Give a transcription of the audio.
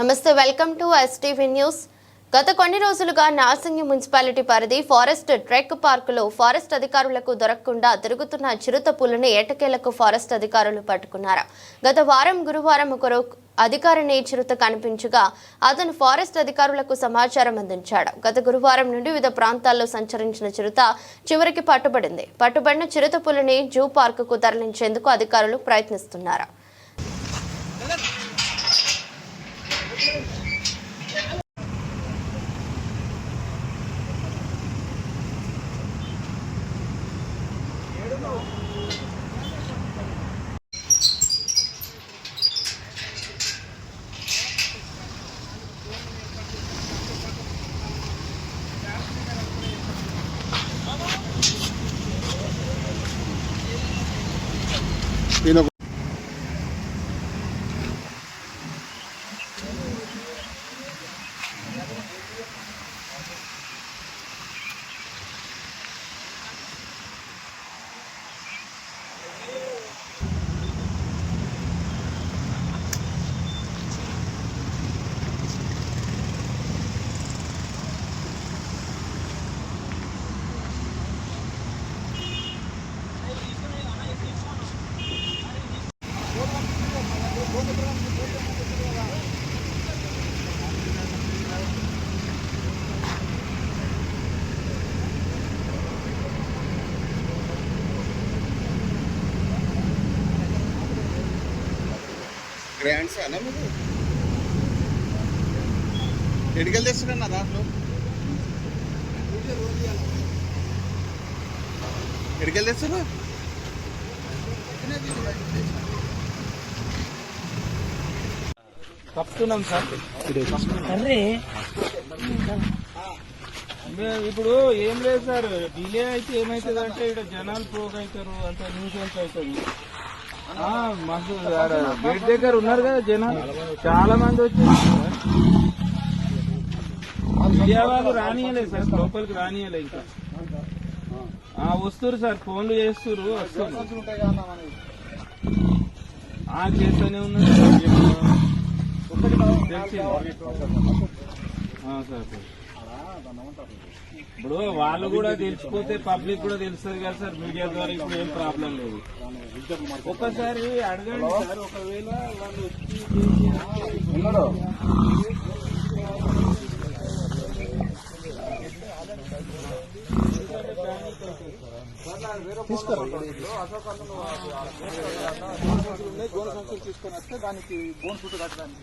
నమస్తే welcome to STV news గత కొన్ని రోజులుగా నార్సింగి మున్సిపాలిటీ పరిధి ఫారెస్ట్ ట్రెక్ పార్కులో ఫారెస్ట్ అధికారులకు దొరకకుండా తిరుగుతున్న చిరుత పులిని ఏటకేలకు ఫారెస్ట్ అధికారులు పట్టుకున్నారు. గత వారం గురువారం ఒకరు అధికారిని చిరుత కనిపించగా అతను ఫారెస్ట్ అధికారులకు సమాచారం అందించాడు. గత గురువారం నుండి వివిధ ప్రాంతాల్లో సంచరించిన చిరుత చివరికి పట్టుబడింది. పట్టుబడిన చిరుత పులిని జూ పార్కుకు తరలించేందుకు అధికారులు ప్రయత్నిస్తున్నారు. y no గ్రాండ్స్ అన్న మీరు ఎడికల్ తెస్తున్నా దాంట్లో? ఎడికల్ తెస్తున్నా కప్తున్నాం సార్. అరే ఇప్పుడు ఏం లేదు సార్ డిలే అయితే ఏమవుతుంది అంటే ఇక్కడ జనాలు పోగు అవుతారు అంత న్యూసెన్స్ అవుతుంది మాకు గేట్ దగ్గర ఉన్నారు కదా జనాలు. చాలా మంది వచ్చారు మీడియా వాళ్ళు రానియలేదు సార్ లోపలికి రానియలే ఇంకా. వస్తురు సార్ ఫోన్లు చేస్తురు వస్తున్నారు ఆ చేస్తూనే ఉన్నారు సార్ సార్. ఇప్పుడు వాళ్ళు కూడా తెలిసిపోతే పబ్లిక్ కూడా తెలుస్తుంది కదా సార్ మీడియా ద్వారా ఇప్పుడు ఏం ప్రాబ్లం లేదు. ఒక్కసారి అడగండి సార్ ఒకవేళ తీసుకొని వస్తే దానికి బోన్ ఫుట్ కట్టడానికి.